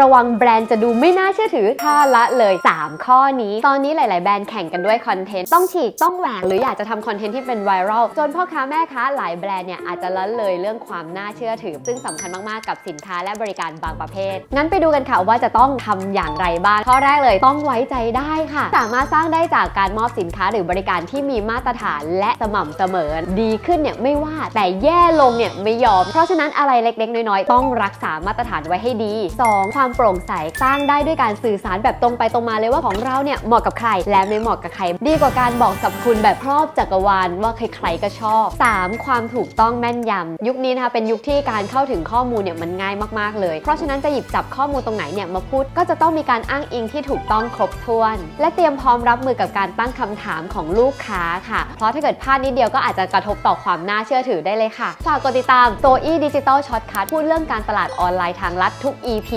ระวังแบรนด์จะดูไม่น่าเชื่อถือถ้าละเลย 3 ข้อนี้ ตอนนี้หลาย ๆ แบรนด์แข่งกันด้วยคอนเทนต์ ต้องฉีก ต้องแหวกหรืออยากจะทำคอนเทนต์ที่เป็นไวรัลจนพ่อค้าแม่ค้าหลายแบรนด์เนี่ยอาจจะละเลยเรื่องความน่าเชื่อถือ ซึ่งสำคัญมาก ๆ กับสินค้าและบริการบางประเภท งั้นไปดูกันค่ะว่าจะต้องทำอย่างไรบ้างข้อแรกเลยต้องไว้ใจได้ค่ะ สามารถสร้างได้จากการมอบสินค้าหรือบริการที่มีมาตรฐานและสม่ำเสมอ ดีขึ้นเนี่ยไม่ว่าแต่แย่ลงเนี่ยไม่ยอม เพราะฉะนั้นอะไรเล็ก ๆ น้อย ๆ ต้องรักษามาตรฐานไว้ให้ดี 2. ความโปร่งใสสร้างได้ด้วยการสื่อสารแบบตรงไปตรงมาเลยว่าของเราเนี่ยเหมาะกับใคร และไม่เหมาะกับใคร ดีกว่าการบอกสรรพคุณแบบครอบจักรวาลว่าใครๆก็ชอบ 3. ความถูกต้องแม่นยำยุคนี้นะคะเป็นยุคที่การเข้าถึงข้อมูลเนี่ยมันง่ายมากๆเลย เพราะฉะนั้นจะหยิบจับข้อมูลตรงไหนเนี่ยมาพูด ก็จะต้องมีการอ้างอิงที่ถูกต้องครบถ้วน และเตรียมพร้อมรับมือกับการตั้งคำถามของลูกค้าค่ะ เพราะถ้าเกิดพลาดนิดเดียวก็อาจจะกระทบต่อความน่าเชื่อถือได้เลยค่ะฝากกดติดตามโ o อีดิจิตอลช็อตคัทพูดเรื่องการตลาดออนไลน์ทางลัดทุก EP